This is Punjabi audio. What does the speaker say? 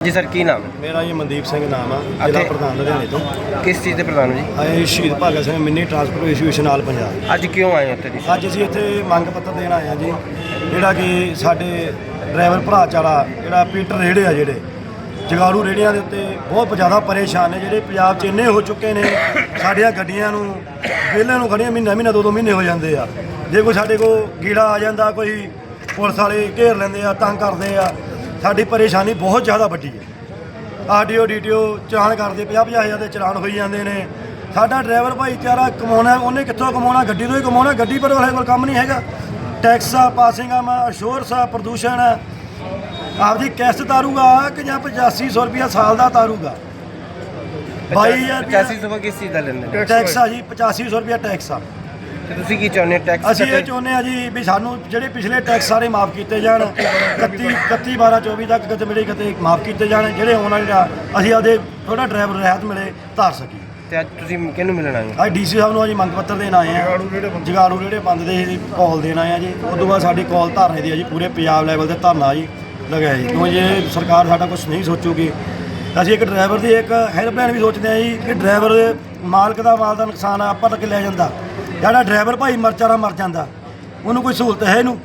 ਜੀ ਸਰ ਕੀ ਨਾਮ ਹੈ? ਮੇਰਾ ਜੀ ਮਨਦੀਪ ਸਿੰਘ ਨਾਮ ਆ ਜ਼ਿਲ੍ਹਾ ਪ੍ਰਧਾਨ ਲੁਧਿਆਣੇ ਤੋਂ। ਕਿਸ ਚੀਜ਼ ਦੇ ਪ੍ਰਧਾਨ ਹੋ ਜੀ? ਆਏ Shaheed Bhagat Singh mini transport association ਨਾਲ ਪੰਜਾਬ। ਅੱਜ ਕਿਉਂ ਆਏ ਹੋ ਇੱਥੇ ਜੀ? ਅੱਜ ਅਸੀਂ ਇੱਥੇ ਮੰਗ ਪੱਤਰ ਦੇਣ ਆਏ ਆ ਜੀ ਜਿਹੜਾ ਕਿ ਸਾਡੇ ਡਰਾਈਵਰ ਭਰਾ ਚਾਰਾ ਜਿਹੜਾ ਪੀਟਰ ਰੇੜੇ ਆ ਜਿਹੜੇ ਜਗਾੜੂ ਰੇੜਿਆਂ ਦੇ ਉੱਤੇ ਬਹੁਤ ਜ਼ਿਆਦਾ ਪਰੇਸ਼ਾਨ ਨੇ ਜਿਹੜੇ ਪੰਜਾਬ 'ਚ ਇੰਨੇ ਹੋ ਚੁੱਕੇ ਨੇ ਸਾਡੀਆਂ ਗੱਡੀਆਂ ਨੂੰ ਵਿਹਲਿਆਂ ਨੂੰ ਖੜੀਆਂ ਮਹੀਨਾ ਮਹੀਨਾ ਦੋ ਦੋ ਮਹੀਨੇ ਹੋ ਜਾਂਦੇ ਆ। ਜੇ ਕੋਈ ਸਾਡੇ ਕੋਲ ਕੀੜਾ ਆ ਜਾਂਦਾ ਕੋਈ ਪੁਲਿਸ ਵਾਲੇ ਘੇਰ ਲੈਂਦੇ ਆ ਤੰਗ ਕਰਦੇ ਆ ਸਾਡੀ ਪਰੇਸ਼ਾਨੀ ਬਹੁਤ ਜ਼ਿਆਦਾ ਵੱਡੀ ਹੈ। ਆਰਟੀਓ ਡੀਟੀਓ ਚਲਾਨ ਕਰਦੇ 50 50 ਹਜ਼ਾਰ ਦੇ ਚਲਾਨ ਹੋਈ ਜਾਂਦੇ ਨੇ। ਸਾਡਾ ਡਰਾਈਵਰ ਭਾਈਚਾਰਾ ਕਮਾਉਣਾ ਉਹਨੇ ਕਿੱਥੋਂ ਕਮਾਉਣਾ? ਗੱਡੀ ਤੋਂ ਹੀ ਕਮਾਉਣਾ ਗੱਡੀ ਪਰ ਵਾਲੇ ਕੋਲ ਕੰਮ ਨਹੀਂ ਹੈਗਾ। ਟੈਕਸ ਆ ਪਾਸਿੰਗ ਆ ਅਸ਼ੋਰਸ ਆ ਪ੍ਰਦੂਸ਼ਣ ਆ ਆਪਦੀ ਕਿਸ਼ਤ ਤਾਰੂਗਾ ਕਿ ਜਾਂ 8500 ਰੁਪਿਆ ਸਾਲ ਦਾ ਤਾਰੂਗਾ? 22000 ਰੁਪਿਆ 85 ਸੌ ਕਿਸ ਚੀਜ਼ ਦਾ ਲੈਂਦੇ ਟੈਕਸ ਆ ਜੀ 8500 ਰੁਪਿਆ ਟੈਕਸ ਆ। ਤੇ ਤੁਸੀਂ ਕੀ ਚਾਹੁੰਦੇ ਹੋ? ਟੈਕਸ ਅਸੀਂ ਇਹ ਚਾਹੁੰਦੇ ਆ ਜੀ ਵੀ ਸਾਨੂੰ ਜਿਹੜੇ ਪਿਛਲੇ ਟੈਕਸ ਸਾਰੇ ਮਾਫ ਕੀਤੇ ਜਾਣ 31 31 12 24 ਤੱਕ ਕਿਤੇ ਮੇਰੇ ਕਿਤੇ ਮਾਫ ਕੀਤੇ ਜਾਣ ਜਿਹੜੇ ਆਉਣ ਵਾਲੇ ਆ ਅਸੀਂ ਆਪਦੇ ਥੋੜਾ ਡਰਾਈਵਰ ਰਹਿਤ ਮਿਲੇ ਧਾਰ ਸਕੀਏ। ਤੇ ਅੱਜ ਤੁਸੀਂ ਕਿਹਨੂੰ ਮਿਲਣ ਆਏ ਹੋ? ਅੱਜ ਡੀਸੀ ਸਾਹਿਬ ਨੂੰ ਅੱਜ ਮੰਗ ਪੱਤਰ ਦੇਣ ਆਏ ਆ ਜਗਾੜੂ ਜਿਹੜੇ ਬੰਦ। ਦੇ ਕਾਲ ਦੇਣ ਆਏ ਆ ਜੀ। ਉਸ ਤੋਂ ਬਾਅਦ ਸਾਡੀ ਕਾਲ ਧਰਨੇ ਦੀ ਆ ਜੀ ਪੂਰੇ ਪੰਜਾਬ ਲੈਵਲ ਤੇ ਧਰਨਾ ਜੀ ਲਗਾਇਆ ਜੀ। ਕਿਉਂ ਜੇ ਸਰਕਾਰ ਸਾਡਾ ਕੁਝ ਨਹੀਂ ਸੋਚੂਗੀ ਅਸੀਂ ਇੱਕ ਡਰਾਈਵਰ ਦੀ ਇੱਕ ਹੈਲਪਲਾਈਨ ਵੀ ਸੋਚਦੇ ਆ ਜੀ ਕਿ ਡਰਾਈਵਰ ਮਾਲਕ ਦਾ ਮਾਲ ਦਾ ਨੁਕਸਾਨ ਆਪਾਂ ਤੱਕ ਲੈ ਜਾਂਦਾ। ਜਿਹੜਾ ਡਰਾਈਵਰ ਭਾਈ ਮਰਚਾਰਾ ਮਰ ਜਾਂਦਾ ਉਹਨੂੰ ਕੋਈ ਸਹੂਲਤ ਹੈ ਇਹਨੂੰ?